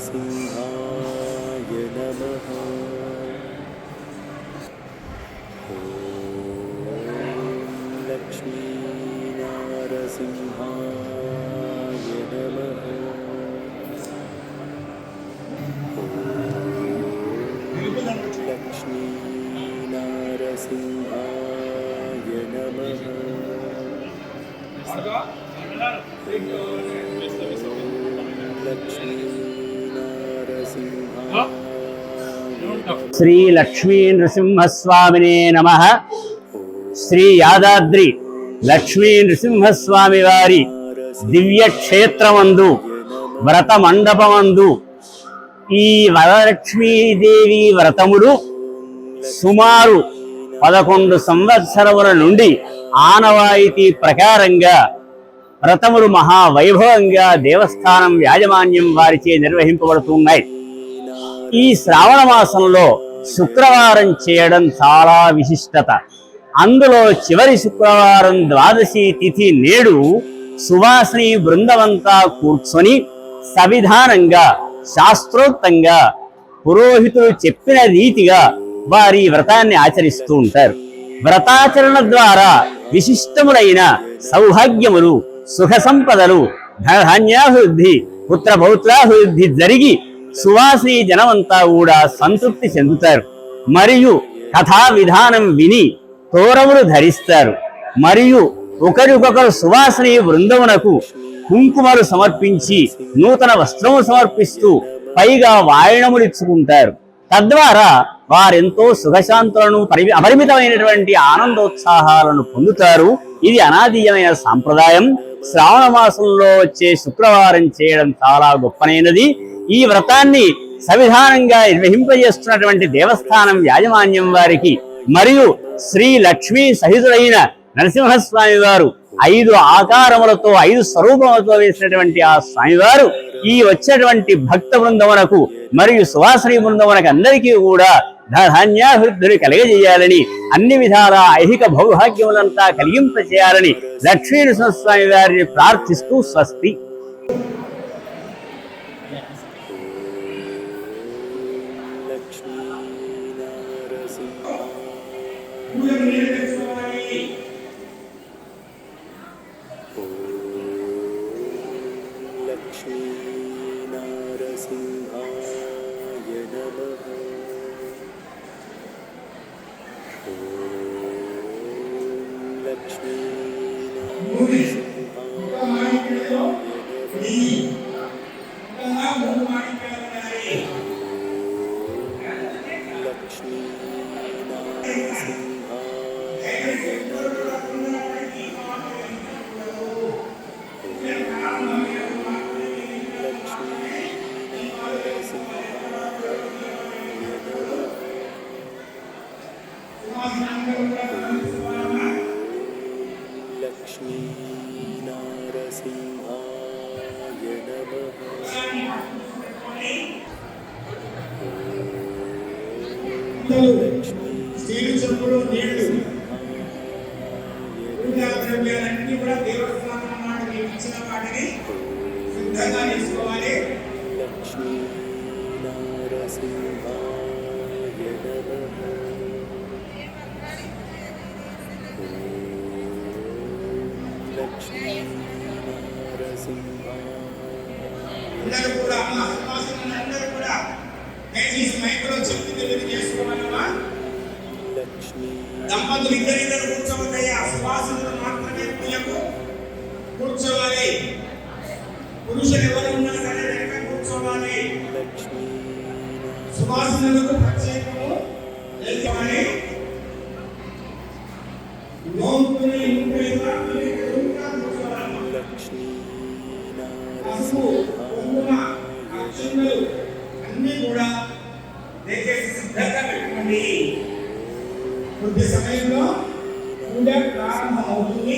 लक्ष्मीनारसिंहाय नमः ॐ लक्ष्मीनारसिंहाय नमः लक्ष्मीनारसिंहाय नमः लक्ष्मीनारसिंहाय శ్రీ లక్ష్మీ నృసింహస్వామినే నమ. శ్రీ యాదాద్రి లక్ష్మీ నృసింహస్వామి వారి దివ్యక్షేత్రమందు వ్రత మండపమందు ఈ వరలక్ష్మీదేవి వ్రతములు సుమారు పదకొండు సంవత్సరముల నుండి ఆనవాయితీ ప్రకారంగా వ్రతములు మహావైభవంగా దేవస్థానం యాజమాన్యం వారిచే నిర్వహింపబడుతున్నాయి ఈ శ్రావణ మాసంలో శుక్రవారం చేయడం చాలా విశిష్టత. అందులో చివరి శుక్రవారం ద్వాదశి తిథి నేడు సువాసిని బృందమంతా కూర్చొని సవిధానంగా శాస్త్రోక్తంగా పురోహితులు చెప్పిన రీతిగా వారి వ్రతాన్ని ఆచరిస్తూ ఉంటారు. వ్రతాచరణ ద్వారా విశిష్టములైన సౌభాగ్యములు సుఖ సంపదలు ధనధాన్యాభివృద్ధి పుత్రపౌత్రాభివృద్ధి జరిగి సువాసిని జనమంతా కూడా సంతృప్తి చెందుతారు. మరియు కథా విధానం విని తోరములు ధరిస్తారు. మరియు ఒకరికొకరు సువాసిని బృందమునకు కుంకుమలు సమర్పించి నూతన వస్త్రము సమర్పిస్తూ పైగా వాయనములు ఇచ్చుకుంటారు. తద్వారా వారెంతో సుఖశాంతులను పరిమి అపరిమితమైనటువంటి ఆనందోత్సాహాలను పొందుతారు. ఇది అనాదీయమైన సాంప్రదాయం. శ్రావణ మాసంలో వచ్చే శుక్రవారం చేయడం చాలా గొప్పనైనది. ఈ వ్రతాన్ని సవిధానంగా నిర్వహింపజేస్తున్నటువంటి దేవస్థానం యాజమాన్యం వారికి మరియు శ్రీ లక్ష్మీ సహితుడైన నరసింహస్వామి వారు ఐదు ఆకారములతో ఐదు స్వరూపములతో వేసినటువంటి ఆ స్వామివారు ఈ వచ్చేటువంటి భక్త బృందమునకు మరియు సువాసని బృందమునకు అందరికీ కూడా ధాన్యాభివృద్ధిని కలగజేయాలని అన్ని విధాల ఐహిక భౌభాగ్యములంతా కలిగింప చేయాలని లక్ష్మీ నరసింహస్వామి వారిని ప్రార్థిస్తూ స్వస్తి. लक्ष्मीनारसिंहाय नमः ॐ लक्ष्मीनारसिंहाय బట్టలు స్టీలు చెప్పులు నీళ్ళు. పూజా ద్రవ్యాలన్నీ కూడా దేవస్థానం మాట మీకు ఇచ్చిన వాటిని సిద్ధంగా తీసుకోవాలి అందరూ కూడా అమ్మ సింహాసనం అందరూ కూడా దయచేసి మైకులో చెప్పి తెలియదు చేసుకోవాలమ్మా దంపతులు ఇద్దరిద్దరు కూర్చోవద్దయ్యా సువాసనలు మాత్రమే పూజకు కూర్చోవాలి. పురుషులు ఎవరు ఉన్నా సరే వెనక కూర్చోవాలి. సువాసనలకు ప్రత్యేకము ఇంట్లో ఎదురాకుని ఎదురుగా కూర్చోవాలమ్మా పసుపు కుంకుమ అన్నీ కూడా దయచేసి సిద్ధంగా పెట్టుకోండి. కొద్ది సమయంలో కూడా ప్రారంభం అవుతుంది.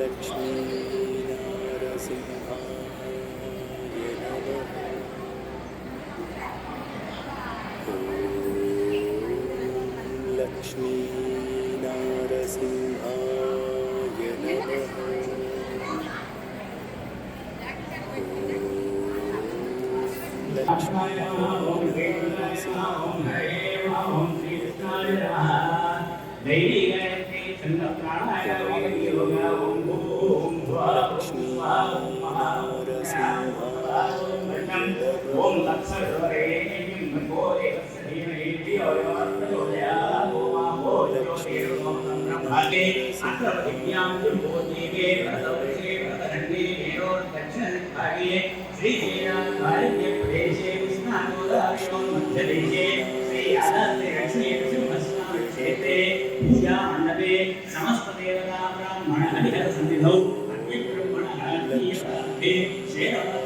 लक्ष्मी नारसिंहाय नमः लक्ष्मी नारसिंहाय नमः लक्ष्मी नारसिंहाय नमः समस्त देवता ब्राह्मण अधिक सन्निधौ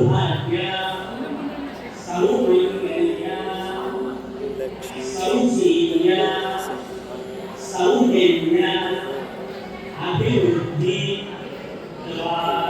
Sauhagia, Sauhagia, Sauhagia, Sauhagia, Abhivruddhi, Dvara.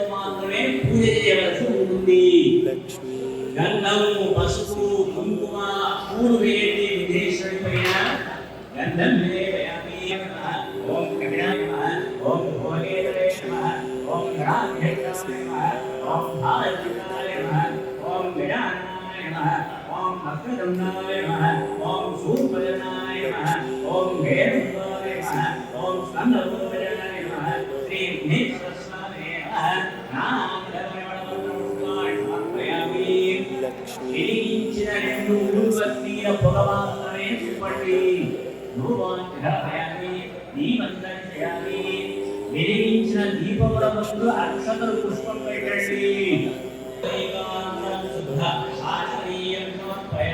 గంధము పసుపు కుంకుమ పూలు వేటి విదేశం పైన. గంధం ఓం ఓం ఓం ఓం ఓం ఓం భక్తదండాయ ఓం సూపజనాయ ఓం వేణుదాయ ఓం స్కందపూజనాయ శ్రీ స్థిర భగవానే సుపడి ధ్రువాంధ్రయామి చేయాలి. వెలిగించిన దీపముల ముందు అక్షతలు పుష్పం పెట్టండి. శుద్ధ ఆచరీయం సమర్పయ